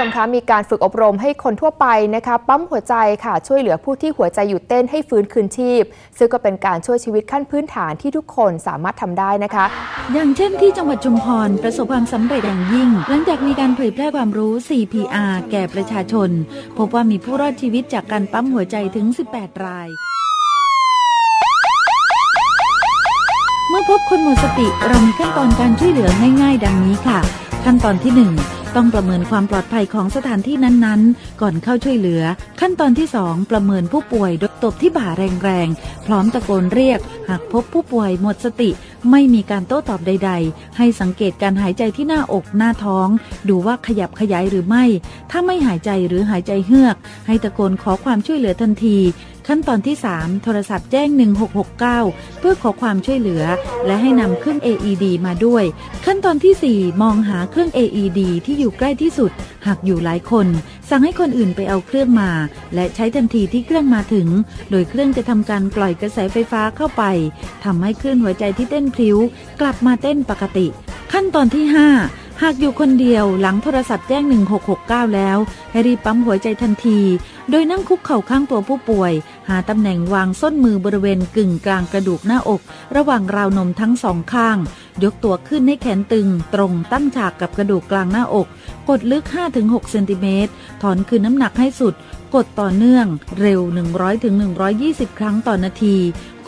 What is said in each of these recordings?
ชมคะมีการฝึกอบรมให้คนทั่วไปนะคะปั๊มหัวใจค่ะช่วยเหลือผู้ที่หัวใจหยุดเต้นให้ฟื้นคืนชีพ ซึ่งก็เป็นการช่วยชีวิตขั้นพื้นฐานที่ทุกคนสามารถทำได้นะคะ อย่างเช่นที่จังหวัดชุมพรประสบความสำเร็จอย่างยิ่ง หลังจากมีการเผยแพร่ความรู้ CPR แก่ประชาชน พบว่ามีผู้รอดชีวิตจากการปั๊มหัวใจถึง 18 รายเมื่อพบคนหมดสติเรามีขั้นตอนการช่วยเหลือง่าย ๆ ดังนี้ค่ะ ขั้นตอนที่ 1 ต้องประเมินความปลอดภัยของสถานที่นั้นๆ ก่อนเข้าช่วยเหลือ ขั้นตอนที่ 2 ประเมินผู้ป่วยโดยตบที่บ่าแรงๆ พร้อมตะโกนเรียก หากพบผู้ป่วยหมดสติ ไม่มีการโต้ตอบใด ๆ ให้สังเกตการหายใจที่หน้าอกหน้าท้อง ดูว่าขยับขยายหรือไม่ ถ้าไม่หายใจหรือหายใจเฮือก ให้ตะโกนขอความช่วยเหลือทันที ขั้นตอนที่ 3 โทรศัพท์แจ้ง 1669 เพื่อขอความช่วยเหลือ และให้นำเครื่อง AED มาด้วย ขั้นตอนทีสี่4 มองหาเครื่อง AED ที่อยู่ใกล้ที่สุด หากอยู่หลายคน สั่งให้คนอื่นไปเอาเครื่องมา และใช้ทันทีที่เครื่องมาถึง โดยเครื่องจะทำการปล่อยกระแสไฟฟ้าเข้าไปทำให้คลื่นหัวใจที่เต้นพลิ้ว กลับมาเต้นปกติ ขั้นตอนที่ 5หากอยู่คนเดียวหลังโทรศัพท์แจ้ง 1669 แล้ว ให้รีบปั๊มหัวใจทันที โดยนั่งคุกเข่าข้างตัวผู้ป่วย หาตำแหน่งวางส้นมือบริเวณกึ่งกลางกระดูกหน้าอก ระหว่างราวนมทั้งสองข้าง ยกตัวขึ้นให้แขนตึง ตรงตั้งฉากกับกระดูกกลางหน้าอก กดลึก 5-6เซนติเมตรถอนคืนน้ำหนักให้สุด กดต่อเนื่องเร็ว 100-120 ครั้งต่อนาที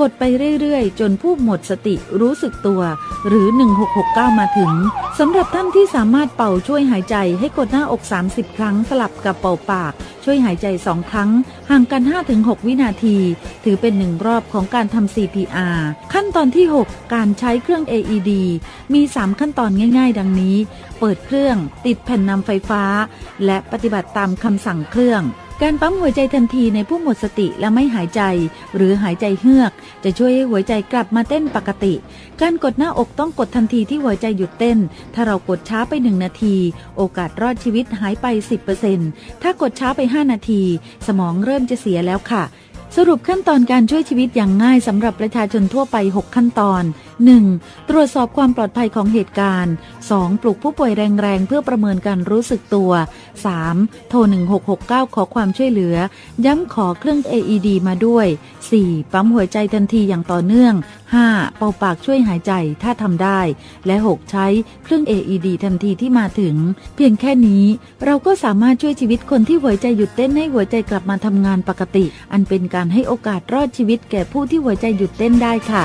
กดไปเรื่อยๆ จนผู้หมดสติรู้สึกตัว หรือ 1669 มาถึงสำหรับท่านที่สามารถเป่าช่วยหายใจให้กดหน้าอก 30 ครั้งสลับกับเป่าปาก ช่วยหายใจ 2 ครั้ง ห่างกัน 5-6 วินาที ถือเป็นหนึ่งรอบของการทำ CPR ขั้นตอนที่ 6 การใช้เครื่อง AED มี 3 ขั้นตอนง่าย ๆ ดังนี้ เปิดเครื่อง ติดแผ่นนำไฟฟ้า และปฏิบัติตามคำสั่งเครื่องการปั๊มหัวใจทันทีในผู้หมดสติและไม่หายใจ หรือหายใจเฮือก จะช่วยให้หัวใจกลับมาเต้นปกติ การกดหน้าอกต้องกดทันทีที่หัวใจหยุดเต้น ถ้าเรากดช้าไป 1 นาที โอกาสรอดชีวิตหายไป 10%ถ้ากดช้าไป 5 นาที สมองเริ่มจะเสียแล้วค่ะ สรุปขั้นตอนการช่วยชีวิตอย่างง่ายสำหรับประชาชนทั่วไป 6 ขั้นตอน 1. ตรวจสอบความปลอดภัยของเหตุการณ์ 2. ปลุกผู้ป่วยแรงๆ เพื่อประเมินการรู้สึกตัว 3. โทร 1669 ขอความช่วยเหลือ ย้ำขอเครื่อง AED มาด้วย 4. ปั๊มหัวใจทันทีอย่างต่อเนื่อง 5. เป่าปากช่วยหายใจถ้าทำได้ และ 6. ใช้เครื่อง AED ทันทีที่มาถึง เพียงแค่นี้เราก็สามารถช่วยชีวิตคนที่หัวใจหยุดเต้นให้หัวใจกลับมาทำงานปกติ อันเป็นการให้โอกาสรอดชีวิตแก่ผู้ที่หัวใจหยุดเต้นได้ค่ะ